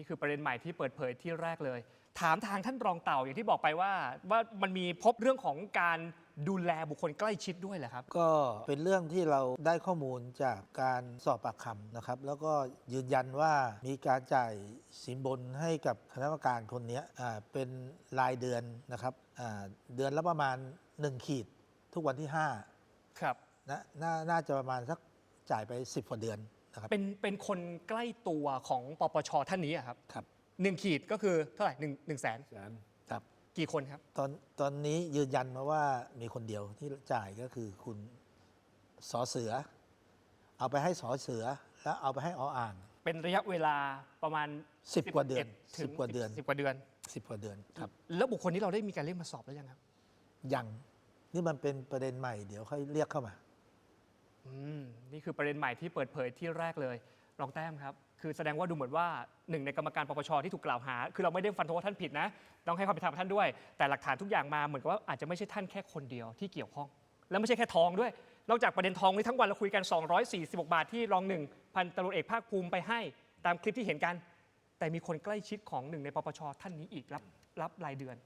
นี่คือประเด็นใหม่ที่เปิดเผยที่แรกเลย ถามทางท่านรองเต่าอย่างที่บอกไปว่าว่ามันมีพบเรื่องของการดูแลบุคคลใกล้ชิดด้วยเหรอครับ ก็เป็นเรื่องที่เราได้ข้อมูลจากการสอบปากคำนะครับ แล้วก็ยืนยันว่ามีการจ่ายสินบนให้กับคณะกรรมการคนเนี้ยอ่าเป็นรายเดือนนะครับอ่าเดือนละประมาณ 1 ขีดทุกวันที่ครับ5นะนาน่าจะประมาณสักจ่ายไป 10กว่าเดือน นะครับเป็นเป็นคนใกล้ตัวของปปชท่านนี้อะครับครับหนึ่งขีดก็คือเท่าไหร่หนึ่งหนึ่งแสนครับกี่คนครับ ตอนตอนนี้ยืนยันมาว่ามีคนเดียวที่จ่ายก็คือคุณสอเสือ เอาไปให้สอเสือแล้วเอาไปให้ออ่าง เป็นระยะเวลาประมาณสิบกว่าเดือน11ถึงสิบกว่าเดือน สิบกว่าเดือน10กว่าเดือนครับ แล้วบุคคลนี้เราได้มีการเรียกมาสอบแล้วยังครับ ยัง นี่มันเป็นประเด็นใหม่เดี๋ยวค่อยเรียกเข้ามาอืม นี่คือประเด็นใหม่ที่เปิดเผยที่แรกเลยรองแต้มครับ คือแสดงว่าดูเหมือนว่าหนึ่งในกรรมการปปชที่ถูกกล่าวหา คือเราไม่ได้ฟันธงว่าท่านผิดนะ ต้องให้ความเป็นธรรมกับท่านด้วย แต่หลักฐานทุกอย่างมาเหมือนกับว่าอาจจะไม่ใช่ท่านแค่คนเดียวที่เกี่ยวข้อง แล้วไม่ใช่แค่ทองด้วย นอกจากประเด็นทองนี้ทั้งวันเราคุยกัน 246 บาทที่รองหนึ่งพันตำรวจเอกภาคภูมิไปให้ ตามคลิปที่เห็นกัน แต่มีคนใกล้ชิดของหนึ่งในปปชท่านนี้อีกรับรับรายเดือน